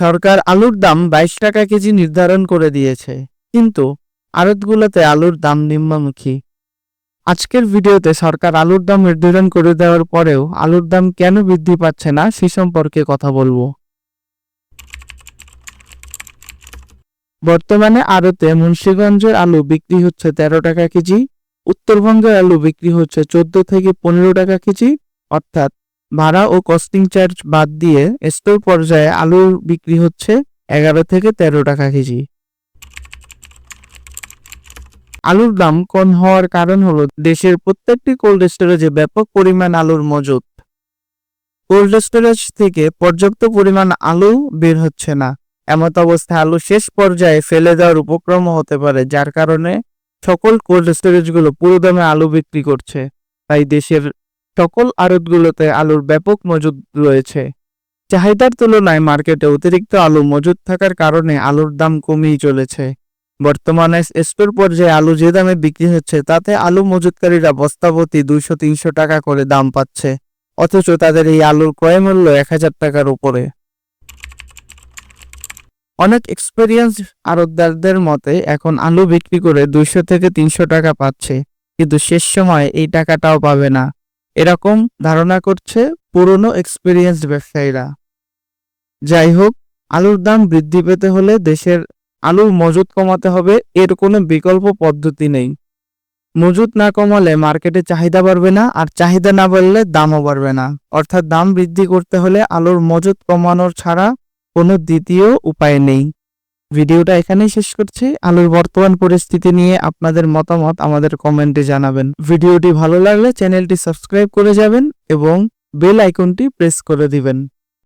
সরকার আলুর দাম বাইশ টাকা কেজি নির্ধারণ করে দিয়েছে। কিন্তু আড়তগুলোতে আলুর দাম নিম্নমুখী। আজকের ভিডিওতে সরকার আলুর দাম নির্ধারণ করে দেওয়ার পরেও আলুর দাম কেন বৃদ্ধি পাচ্ছে না সে সম্পর্কে কথা বলব। বর্তমানে আড়তে মুন্সীগঞ্জের আলু বিক্রি হচ্ছে তেরো টাকা কেজি, উত্তরবঙ্গের আলু বিক্রি হচ্ছে চোদ্দ থেকে পনেরো টাকা কেজি, অর্থাৎ ভাড়া ও কস্টিং চার্জ বাদ দিয়ে স্টোর পর্যায়ে আলুর বিক্রি হচ্ছে এগারো থেকে তেরো টাকা কেজি। আলুর দাম কম হওয়ার কারণ হলো দেশের প্রত্যেকটি কোল্ড স্টোরেজে ব্যাপক পরিমাণ আলুর মজুত। কোল্ড স্টোরেজ থেকে পর্যাপ্ত পরিমাণ আলু বের হচ্ছে না। এমত অবস্থায় আলু শেষ পর্যায়ে ফেলে দেওয়ার উপক্রম হতে পারে, যার কারণে সকল কোল্ড স্টোরেজগুলো পুরো দামে আলু বিক্রি করছে। তাই দেশের সকল আড়তগুলোতে আলুর ব্যাপক মজুদ রয়েছে। চাহিদার তুলনায় মার্কেটে অতিরিক্ত আলু মজুদ থাকার কারণে আলুর দাম কমেই চলেছে। বর্তমানে স্টোর পর্যায়ে আলু যে দামে বিক্রি হচ্ছে, তাতে আলু মজুতকারীরা বস্তাপতি দুইশো তিনশো টাকা করে দাম পাচ্ছে, অথচ তাদের এই আলুর ক্রয় মূল্য এক হাজার টাকার উপরে। অনেক এক্সপেরিয়েন্স আড়তদারদের মতে, এখন আলু বিক্রি করে দুইশো থেকে তিনশো টাকা পাচ্ছে, কিন্তু শেষ সময় এই টাকাটাও পাবে না। এরকম ধারণা করছে পুরনো এক্সপিরিয়েন্সড ব্যবসায়ীরা। যাই হোক আলুর দাম বৃদ্ধি পেতে হলে দেশের আলুর মজুত কমাতে হবে এর কোনো বিকল্প পদ্ধতি নেই। মজুত না কমালে মার্কেটে চাহিদা বাড়বে না আর চাহিদা না বাড়লে দামও বাড়বে না। অর্থাৎ দাম বৃদ্ধি করতে হলে আলুর মজুত কমানোর ছাড়া কোনো দ্বিতীয় উপায় নেই। ভিডিওটা এখানেই শেষ করছি। আলুর বর্তমান পরিস্থিতি নিয়ে আপনাদের মতামত আমাদের কমেন্টে জানাবেন। ভিডিওটি ভালো লাগলে চ্যানেলটি সাবস্ক্রাইব করে যাবেন এবং বেল আইকনটি প্রেস করে দিবেন।